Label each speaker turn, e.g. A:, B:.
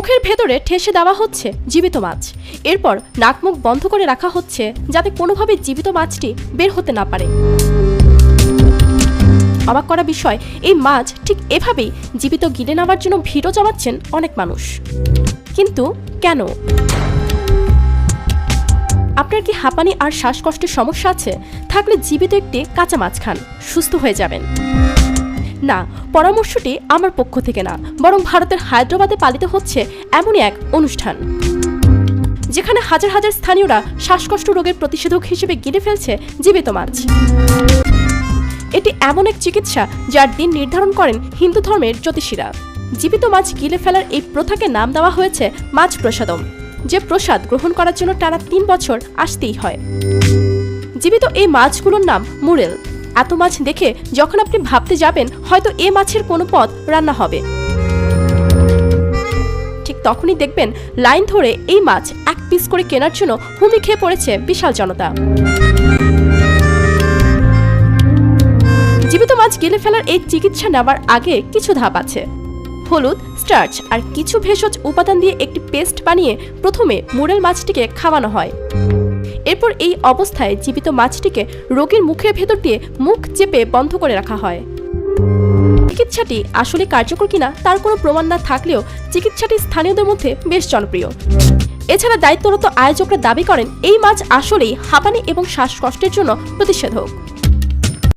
A: মুখের ভেতরে ঠেসে দেওয়া হচ্ছে জীবিত মাছ। এরপর নাক মুখ বন্ধ করে রাখা হচ্ছে যাতে কোনোভাবে জীবিত মাছটি বের হতে না পারে। অবাক করা বিষয়, এই মাছ ঠিক এভাবেই জীবিত গিলে নেওয়ার জন্য ভিড়ও জমাচ্ছেন অনেক মানুষ। কিন্তু কেন? আপনার কি হাঁপানি আর শ্বাসকষ্টের সমস্যা আছে? থাকলে জীবিত একটি কাঁচা মাছ খান, সুস্থ হয়ে যাবেন। না, পরামর্শটি আমার পক্ষ থেকে না, বরং ভারতের হায়দ্রাবাদে পালিত হচ্ছে এমনই এক অনুষ্ঠান। যেখানে হাজার হাজার স্থানীয়রা শ্বাসকষ্ট রোগের প্রতিষেধক হিসেবে গিলে ফেলছে জীবিত মাছ। এটি এমন এক চিকিৎসা যার দিন নির্ধারণ করেন হিন্দু ধর্মের জ্যোতিষীরা। জীবিত মাছ গিলে ফেলার এই প্রথাকে নাম দেওয়া হয়েছে মাছ প্রসাদম, যে প্রসাদ গ্রহণ করার জন্য টানা তিন বছর আসতেই হয়। জীবিত এই মাছগুলোর নাম মুরেল। এত মাছ দেখে যখন আপনি ভাবতে যাবেন, হয়তো এ মাছের কোনো পদ রান্না হবে। ঠিক তখনই দেখবেন লাইন ধরে এই মাছ এক পিস করে কেনার জন্য হুমি খেয়ে পড়েছে বিশাল জনতা। জীবিত মাছ গেলে ফেলার এই চিকিৎসা নেওয়ার আগে কিছু ধাপ আছে। হলুদ, স্টার্চ আর কিছু ভেষজ উপাদান দিয়ে একটি পেস্ট বানিয়ে প্রথমে মুরেল মাছটিকে খাওয়ানো হয়। এরপর এই অবস্থায় জীবিত মাছটিকে রোগীর মুখের ভেতর দিয়ে মুখ চেপে বন্ধ করে রাখা হয়। চিকিৎসাটি আসলে কার্যকর কিনা তার কোনো প্রমাণ না থাকলেও চিকিৎসাটি স্থানীয়দের মধ্যে বেশ জনপ্রিয়। এছাড়া দায়িত্বরত আয়োজকরা দাবি করেন, এই মাছ আসলেই হাঁপানি এবং শ্বাসকষ্টের জন্য প্রতিষেধক।